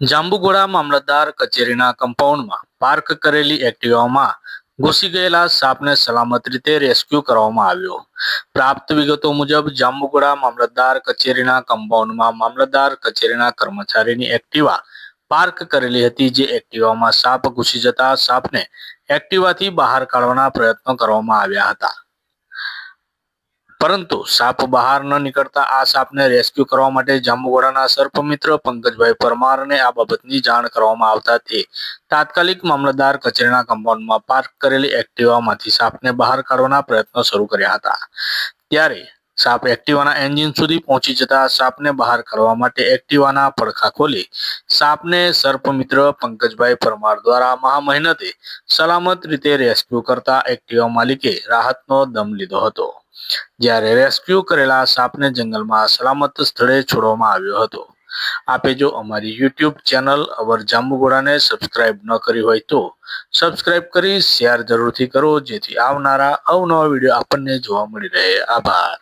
જાંબુઘોડા મામલતદાર કચેરીના કમ્પાઉન્ડમાં પાર્ક કરેલી એક્ટિવામાં ઘૂસી ગયેલા સાપને સલામત રીતે રેસ્ક્યુ કરવામાં આવ્યો. પ્રાપ્ત વિગતો મુજબ જાંબુઘોડા મામલતદાર કચેરીના કમ્પાઉન્ડમાં મામલતદાર કચેરીના કર્મચારીની એક્ટિવા પાર્ક કરેલી હતી, જે એક્ટિવામાં સાપ ઘૂસી જતા સાપને એક્ટિવાથી બહાર કાઢવાના પ્રયત્નો કરવામાં આવ્યા હતા. પરંતુ સાપ બહાર ન નીકળતા આ સાપને રેસ્ક્યુ કરવા માટે જાંબુઘોડાના સર્પમિત્ર પંકજભાઈ પરમારને આ બાબતની જાણ કરવામાં આવતા તે. તાત્કાલિક મામલતદાર કચેરીના કમ્પાઉન્ડમાં પાર્ક કરેલી એક્ટિવામાંથી સાપને બહાર કાઢવાના પ્રયત્નો શરૂ કર્યા હતા. ત્યારે સાપ એક્ટિવાના એન્જિન સુધી પહોંચી જતા સાપને બહાર કરવા માટે એક્ટિવાના પડખા ખોલી સાપને સર્પમિત્ર પંકજભાઈ પરમાર દ્વારા મહામહેનતે સલામત રીતે રેસ્ક્યુ કરતા એક્ટિવા માલિકે રાહતનો દમ લીધો હતો. જ્યારે રેસ્ક્યુ કરેલા સાપને જંગલમાં સલામત સ્થળે છોડવામાં આવ્યો હતો. આપે જો અમારી યુટ્યુબ ચેનલ અવર જાંબુઘોડાને સબસ્ક્રાઇબ ન કરી હોય તો સબસ્ક્રાઇબ કરી શેર જરૂરથી કરો, જેથી આવનારા અવનવા વીડિયો આપણને જોવા મળી રહે. આભાર.